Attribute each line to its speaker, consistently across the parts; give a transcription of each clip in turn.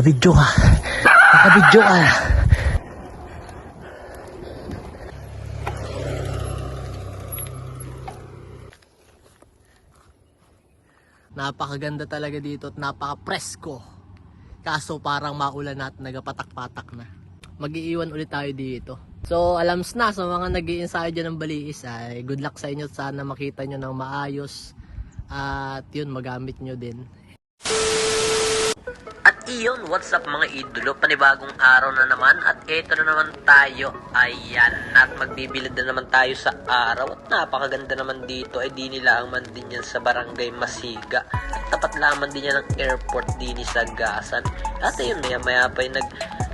Speaker 1: Nakabidyo ka. Nakabidyo ka. Napakaganda talaga dito at napaka-presko. Kaso parang maulan na at nagapatak-patak na. Mag-iiwan ulit tayo dito. So, alams na sa mga nag ensayo dyan ng baliis ay good luck sa inyo. Sana makita nyo ng maayos. At yun, magamit nyo din.
Speaker 2: Iyon, what's up mga idolo? Panibagong araw na naman at eto na naman tayo. Ayan, at magbibilad na naman tayo sa araw. At napakaganda naman dito ay di nila ang man din yan sa barangay Masiga. At tapat lamang din yan ng airport din sa Gasan. At ayun, maya maya pa yung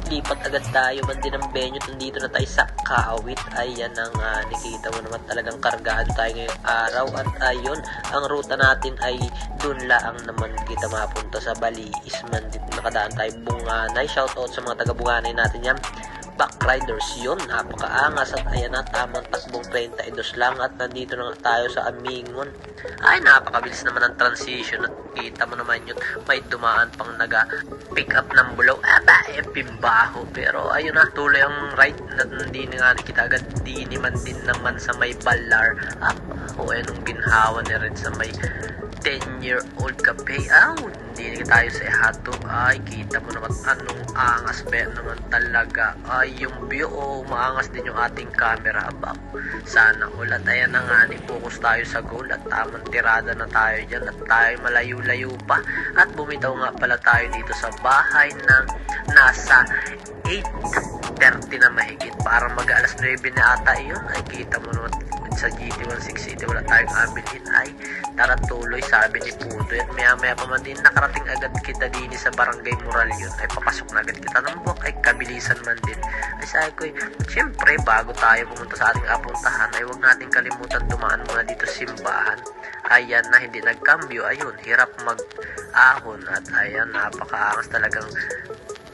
Speaker 2: naglipat agad tayo man din ng venue. Nandito na tayo sa Kawit. Ayan ang uh, nakikita mo naman talagang kargaan tayo ngayong araw. At ayun, ang ruta natin ay dun laang naman kita mapunta sa Baliis man din nakadaan tayo bunganay shoutout sa mga taga bunganay natin yan backriders yun. Napakaangas at ayan na tamang takbong 32 lang at nandito na tayo sa Amingon. Ay napakabilis naman ang transition at kita mo naman yun. May dumaan pang naga pick up ng bulaw. Aba eh pimbaho. Pero ayun na tuloy ang ride na hindi na nga kita agad. Di naman din naman sa may balar ah, o eh nung ginhawa na rin sa may 10 year old kape. Aw hindi tayo sa hato ay kita mo naman anong angas ba naman talaga. Ay yung view oh, maangas din yung ating camera. Aba sana ulat ayan na nga focus tayo sa goal. At tamang tirada na tayo dyan. At tayo malayo-layo pa. At bumitaw nga pala tayo dito sa bahay ng nasa 8.30 na mahigit. Para mag alas 9 na ata yun ay kita mo naman sa GT160 wala tayong abilhin ay tara tuloy sabi ni Puto. At maya maya pa man din nakarating agad kita din sa barangay Moral yun. Ay papasok na agad kita ng buwak. Ay kabilisan man din. Ay sabi ko syempre bago tayo pumunta sa ating apuntahan ay huwag natin kalimutan dumaan muna dito simbahan. Ayan na hindi nagkambyo. Ayun hirap mag ahon at ayan napakaangas talagang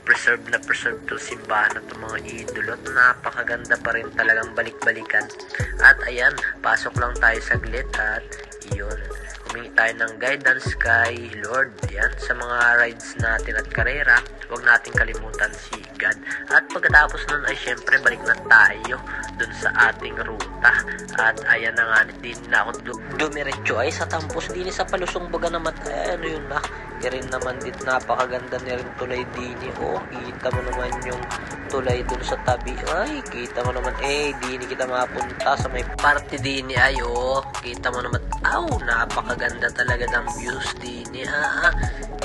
Speaker 2: preserve na preserve to simbahan at mga idolo at napakaganda pa rin talagang balik-balikan. At ayan pasok lang tayo saglit at yun humingi tayo ng guidance kay Lord. Yan sa mga rides natin at karera huwag natin kalimutan si God. At pagkatapos nun ay syempre balik na tayo dun sa ating ruta. At ayan na nga din na ako du- dumiretso ay sa tampos din sa palusong baga naman ay ano yun na rin naman dit napakaganda ni rin tulay dini oh kita mo naman yung tulay dun sa tabi. Ay kita mo naman. Eh dini kita mapunta sa may party dini ay oh kita mo naman aw napakaganda talaga ng views dini ah, ah.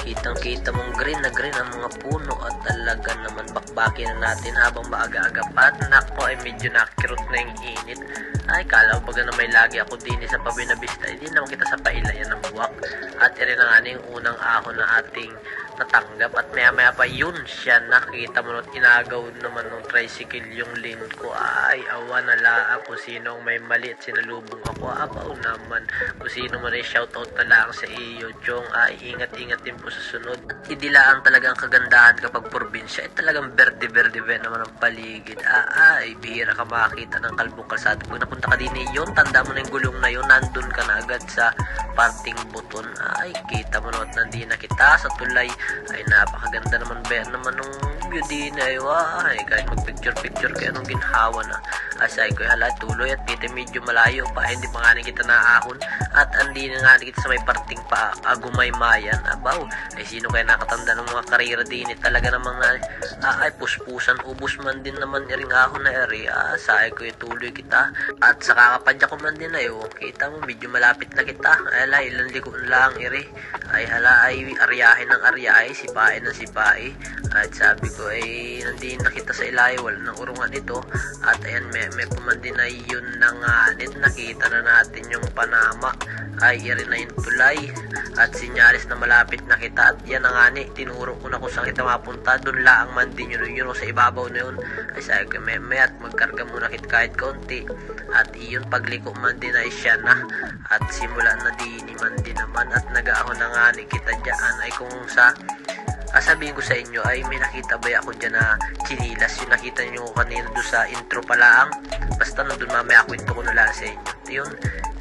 Speaker 2: kitang kita mong green na green ang mga puno at talaga naman bakbakin na natin habang maaga-aga pa at nako ay medyo nakirot na yung init. Ay kala ko na may lagi ako din sa Pabinabista. Hindi naman kita sa pailayan ng buwak. At rin na nga yung unang ahon na ating natanggap at maya maya pa yun siya nakita mo nun inagaw naman ng tricycle yung lane ko. Ay awa na lang kung sino ang may mali at sinalubong ako. Abaw naman. Kung sino man ay shoutout na lang sa iyo chong. Ay ingat ingat din po sa sunod. Hindi lang talagang kagandahan kapag probinsya. Ay talagang berde berde be naman ang paligid? Ah, ay bihira ka makakita ng kalbong kalsada. Kung napunta ka din yun tanda mo na yung gulong na yun nandun ka na agad sa parting buton. Ay kita mo naman nandi na kita sa tulay. Ay napakaganda naman ba naman nung view din ay wah ay kahit mag picture picture kaya nung ginhawa na? Asay ko hala tuloy at kita medyo malayo pa. Ay hindi pa nga rin kita naahon at andi na nga kita sa may parting pa agumay mayan abaw. Ay sino kaya nakatanda ng mga karera din? Eh, talaga ng mga ah, ay puspusan. Ubus man din naman ring ahon na area asay ko tuloy kita. At sa kakapadya ko man din ay oh, kita mo medyo malapit na kita. Ay hala ilang liko lang iri. Ay hala ay aryahin ng aryahe sipain ng sipai at sabi ko ay nandiyan na kita sa ilayo wala nang urungan ito. At ayan may, may pumandin na yun na nga nakita na natin yung panama ay yung tulay. At sinyalis na malapit na kita. At yan na nga ni tinuro ko na kung saan kita mapunta. Doon laang man din yun yun sa ibabaw na yun. Ay sabi ko may may at magkarga muna kit kahit kaunti at iyon pagliko man din ay siya na. At simula na din man din naman. At nag-aahon na nga ni kita dyan. Ay kung sa Ah, sabihin ko sa inyo ay may nakita ba ako dyan na chinilas? Yung nakita nyo kanina doon sa intro pa lang. Basta nandun mamaya kwento ko na lang sa inyo. Yun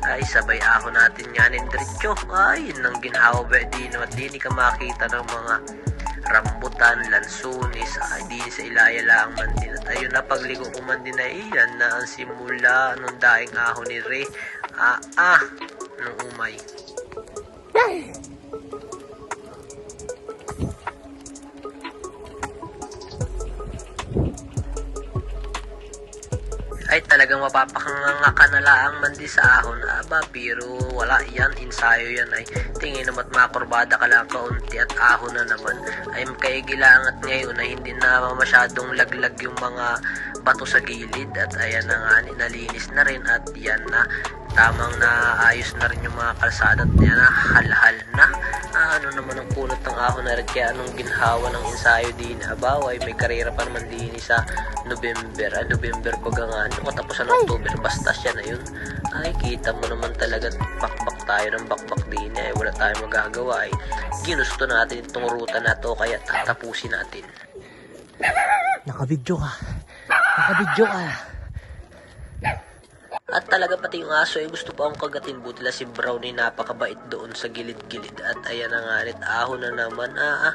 Speaker 2: ay sabay ako natin yan in diretso. Ay nang ginhawa ba di naman di ni ka makita ng mga rambutan, lansunis, ay di sa ilaya lang man din. At ayun na, pagligo ko man din na iyan na ang simula nung daing ahon ni Ray. Ah, ah, nung umay. Ay talagang mapapakanganga ka na laang man sa ahon. Aba, pero wala yan, ensayo yan ay tingin naman makurbada ka lang kaunti at ahon na naman. Ay kaigilaan at ngayon ay hindi na masyadong laglag yung mga bato sa gilid at ayan na nga, nalinis na rin at yan na tamang naayos na rin yung mga kalsada at yan na halhal na. Ano naman ang punot ng ahon na kaya anong ginhawa ng ensayo din? Abaw ay may karera pa naman din sa November ah, November baga nga. Ano katapos ng October basta siya na yun. Ay kita mo naman talaga bakbak tayo ng bakbak din eh. Wala tayong magagawa ay ginusto natin itong ruta na to kaya tatapusin natin.
Speaker 1: Nakabidyo ka. Nakabidyo ka.
Speaker 2: At talaga pati yung aso ay gusto pa akong kagatin. Butila si Brownie napakabait doon sa gilid-gilid. At ayan na nga ulit ahon na naman. Ah, ah.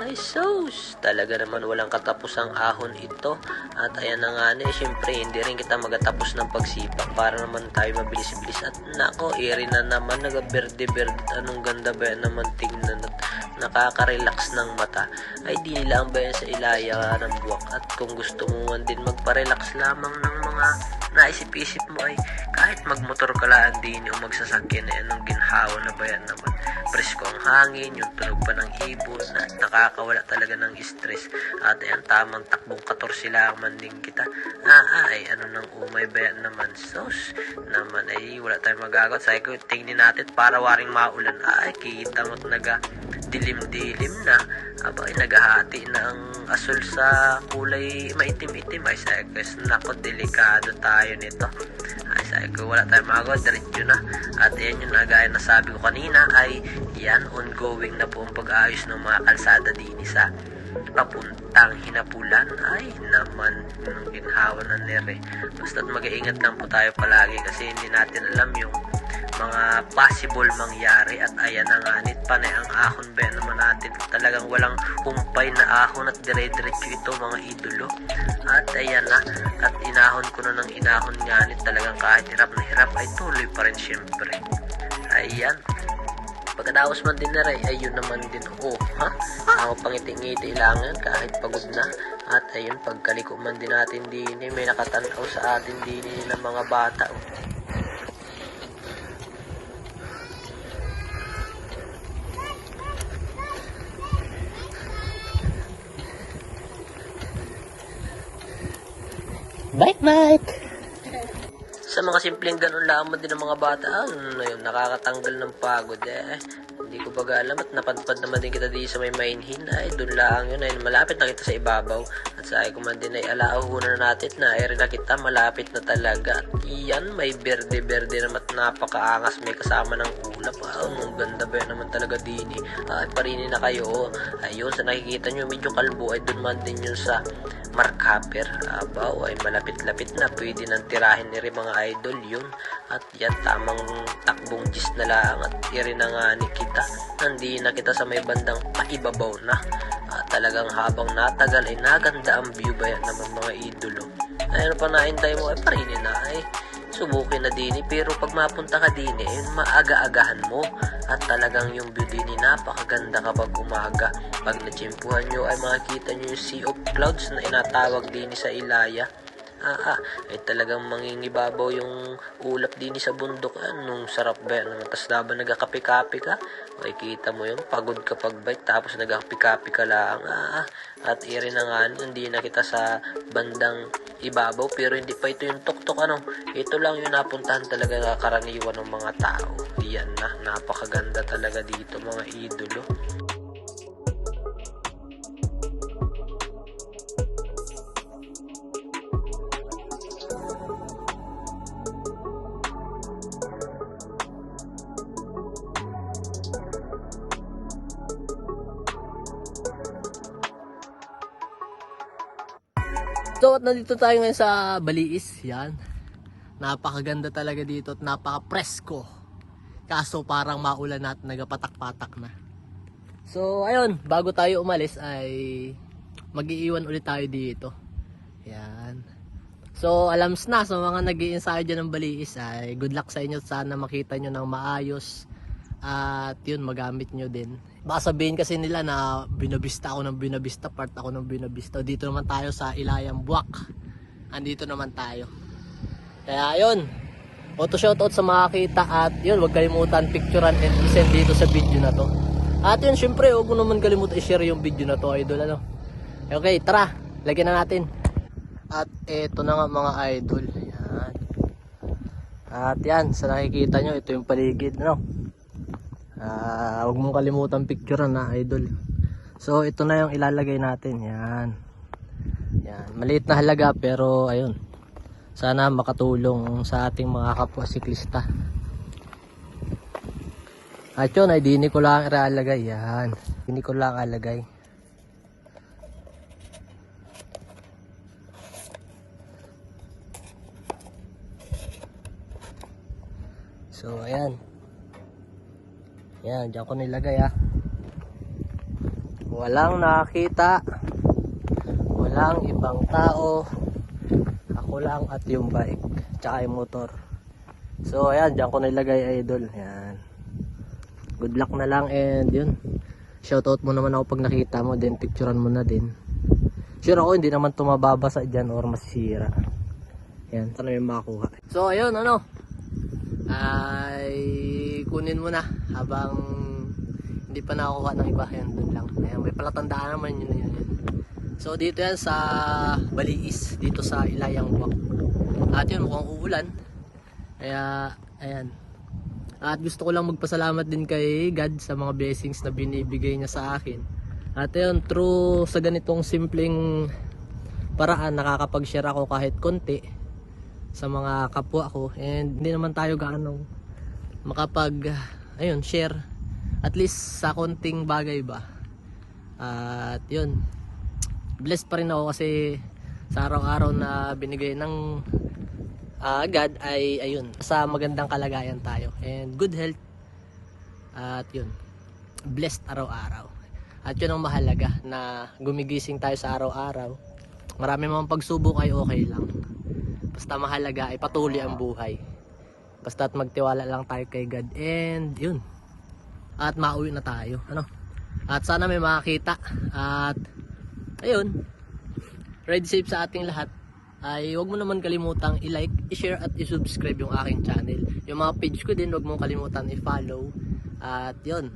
Speaker 2: Ay sos talaga naman walang katapusang ahon ito. At ayan na nga eh, syempre hindi rin kita magatapos ng pagsipak para naman tayo mabilis-bilis. At nako iri na naman. Naga-berde-berde. Anong ganda ba yan naman tingnan at nakaka-relax ng mata. Ay di nila ang bayan sa ilaya ng buwak? At kung gusto mo man din magpa-relax lamang ng mga naisip-isip mo ay kahit magmotor ka lang din o magsasakyan ay anong ginhawa na bayan naman? Presko ang hangin yung tunog pa ng ibon at nakakawala talaga ng stress. At ayan tamang takbong 14 lang din kita. Ah, ah ay ano nang umay bayan naman? Sos naman ay wala tayong magagot sa ko tingnan natin para waring maulan. Ay kita mo naga dilim-dilim na aba ay naghahati na ang asul sa kulay maitim-itim. Ay sa ko nako delikado tayo nito. Ay sa ko wala tayong magawa diretso na. At yan yung nagaya na sabi ko kanina ay yan ongoing na po ang pag-ayos ng mga kalsada din sa papuntang hinapulan. Ay naman ng ginhawa ng nere. Basta't mag-iingat lang po tayo palagi kasi hindi natin alam yung mga possible mangyari at ayan na nga nit panay ang ahon ba naman natin talagang walang humpay na ahon at dire-diretso ito mga idolo at ayan na at inahon ko na ng inahon nga nit talagang kahit hirap na hirap ay tuloy pa rin syempre ayan Pagkatapos man din na rin, ayun naman din, oh, ha? Ako pangiti-ngiti lang kahit pagod na. At ayun, pagkaliko man din natin din, eh, may nakatanaw sa atin din eh, ng mga bata. Oh.
Speaker 1: Bike, bike!
Speaker 2: Sa mga simpleng ganun lamang din ng mga bata, ano yun, nakakatanggal ng pagod eh. Hindi ko baga alam at napadpad naman din kita dito sa may mainhin. Ay, doon lang yun. Ay, malapit na kita sa ibabaw. At sa ay man din ay alaahunan na natin na ay rin na kita malapit na talaga. At yan, may berde-berde naman at napakaangas. May kasama ng ulap. Ah, ang ganda ba naman talaga din eh. Ay, parinin na kayo. oh. Ayun, sa nakikita nyo, medyo kalbo ay doon man din yun sa Mark Hopper. Abaw, ay malapit-lapit na. Pwede nang tirahin ni mga idol yun. At yan, tamang takbong gis na lang. At iri na nga ni kita. Nandi na kita sa may bandang paibabaw na. At talagang habang natagal ay naganda ang view ba yan naman mga idolo. Ay, ano pa naintay mo? Ay, parinin na. Ay, subukin na dini pero pag mapunta ka dini eh, maaga-agahan mo at talagang yung view dini napakaganda kapag umaga pag natsimpuhan nyo ay makikita nyo yung sea of clouds na inatawag dini sa Ilaya ah, ah, ay talagang mangingibabaw yung ulap din sa bundok. Anong sarap ba yan? Tapos laban nagkakapi-kapi ka, ay kita mo yung pagod ka pagbike, tapos nagkakapi-kapi ka lang. Ah, ah. at iri na nga, hindi na kita sa bandang ibabaw, pero hindi pa ito yung tuktok. Ano? Ito lang yung napuntahan talaga karaniwan ng mga tao. Yan na, napakaganda talaga dito mga idolo.
Speaker 1: So, at nandito tayo ngayon sa Baliis. Yan. Napakaganda talaga dito at napaka-presko. Kaso parang maulan at nagapatak-patak na. So, ayun, bago tayo umalis ay mag-iiwan ulit tayo dito. Yan. So, alams na sa mga nag ensayo dyan ng baliis ay good luck sa inyo. Sana makita nyo ng maayos. At yun, magamit nyo din. Baka sabihin kasi nila na binabista ako ng binabista, part ako ng binabista. Dito naman tayo sa Ilayang Buwak. Andito naman tayo. Kaya yun, auto shoutout sa mga kita at yun, huwag kalimutan picturean and send dito sa video na to. At yun, syempre, huwag mo naman kalimutan i-share yung video na to, idol, ano. Okay, tara, lagyan na natin. At eto na nga mga idol. Yan. At yan, sa nakikita nyo, ito yung paligid, ano. Ah, huwag mong kalimutan picturean na, idol. So, ito na yung ilalagay natin. Yan. Yan. Maliit na halaga pero ayun. Sana makatulong sa ating mga kapwa siklista. At yun, ay dini ko lang ilalagay. Yan. Dini ko lang alagay. So, ayan. Yan, dyan ko nilagay ah. Walang nakakita. Walang ibang tao. Ako lang at yung bike. Tsaka yung motor. So, ayan, dyan ko nilagay idol. Yan. Good luck na lang and yun. Shoutout mo naman ako pag nakita mo. Then picturean mo na din. Sure ako, hindi naman tumababasa dyan or masisira. Yan, sana may makakuha. So, ayun, ano. Ay, kunin mo na habang hindi pa nakukuha ng iba. Yan, dun lang. Ayan, may palatandaan naman yun. yun, yun. So, dito yan sa Baliis. Dito sa Ilayang Buwak. At yun, mukhang uulan. Kaya, ayan. At gusto ko lang magpasalamat din kay God sa mga blessings na binibigay niya sa akin. At yun, true sa ganitong simpleng paraan, nakakapag-share ako kahit konti sa mga kapwa ko. And hindi naman tayo gaano makapag, ayun, share. At least sa konting bagay ba. At yun, blessed pa rin ako kasi sa araw-araw na binigay ng ah, God ay ayun, sa magandang kalagayan tayo and good health. At yun, blessed araw-araw. At yun ang mahalaga na gumigising tayo sa araw-araw. Marami mga pagsubok ay okay lang. Basta mahalaga ay patuloy ang buhay. Basta at magtiwala lang tayo kay God and yun. At mauwi na tayo. Ano? At sana may makakita. At ayun. Ride safe sa ating lahat. Ay huwag mo naman kalimutang i-like, i-share at i-subscribe yung aking channel. Yung mga page ko din huwag mo kalimutan i-follow. At yun.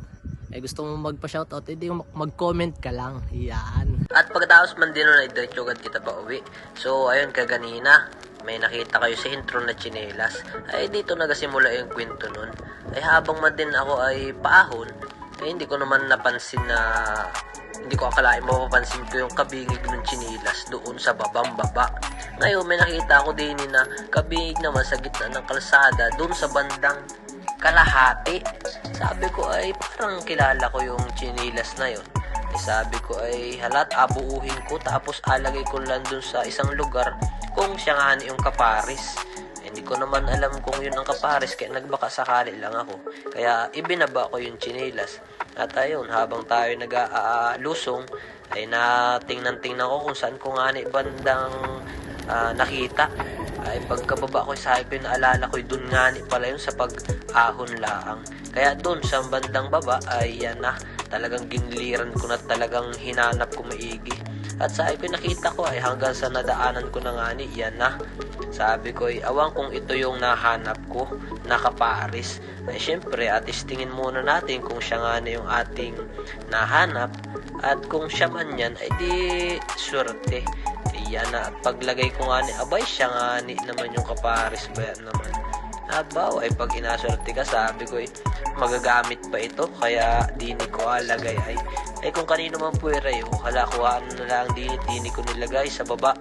Speaker 1: Eh gusto mo magpa-shoutout, edi mag-comment ka lang. Yan.
Speaker 2: At pagkatapos man din nun ay diretso agad kita pa uwi. So, ayun, kaganina, may nakita kayo sa intro na chinelas. Ay, dito nagasimula yung kwento nun. Ay, habang man din ako ay paahon, ay hindi ko naman napansin na hindi ko akalain mapapansin ko yung kabingig ng chinilas doon sa babang baba. Ngayon, may nakita ako din na kabingig naman sa gitna ng kalsada doon sa bandang kalahati. Sabi ko ay parang kilala ko yung chinilas na yon. Sabi ko ay halat abuuhin ko tapos alagay ko lang dun sa isang lugar kung siya nga ni yung kaparis. Hindi ko naman alam kung yun ang kaparis kaya nagbaka sakali lang ako. Kaya ibinaba ko yung chinilas. At ayun, habang tayo nag-aalusong ay natingnan-tingnan ko kung saan ko nga bandang ah, nakita. Ay pagkababa ko sabi ko naalala ko dun nga pala yun sa pag-ahon laang. Kaya dun sa bandang baba ay yan na talagang ginliran ko na talagang hinanap ko maigi. At sabi ko nakita ko ay hanggang sa nadaanan ko na nga ni yan na. Sabi ko ay awang kung ito yung nahanap ko nakaparis. Ay syempre at istingin muna natin kung siya nga na yung ating nahanap. At kung siya man yan ay di swerte. Iyan na at paglagay ko nga ni abay siya nga ni naman yung kaparis ba yan naman. Abaw ay pag inaswerte ka sabi ko eh, magagamit pa ito kaya dini ko alagay. Ay ay kung kanino man puwera yun kalakuhaan na lang dini dini ko nilagay sa baba.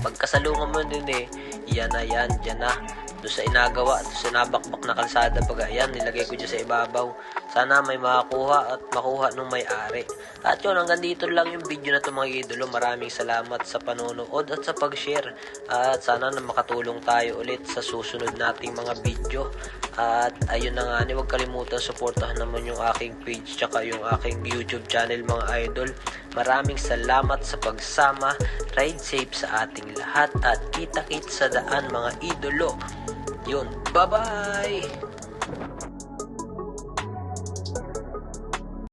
Speaker 2: Pagkasalungan mo din eh yan na yan dyan na. Doon sa inagawa doon sa nabakbak na kalsada pag yan nilagay ko dyan sa ibabaw sana may makakuha at makuha nung may-ari at yun hanggang dito lang yung video na to mga idolo maraming salamat sa panonood at sa pag-share at sana na makatulong tayo ulit sa susunod nating mga video At ayun na nga, ni huwag kalimutan suportahan naman yung aking page tsaka yung aking YouTube channel mga idol. Maraming salamat sa pagsama. Ride safe sa ating lahat at kita-kit sa daan mga idolo. Yun, bye-bye!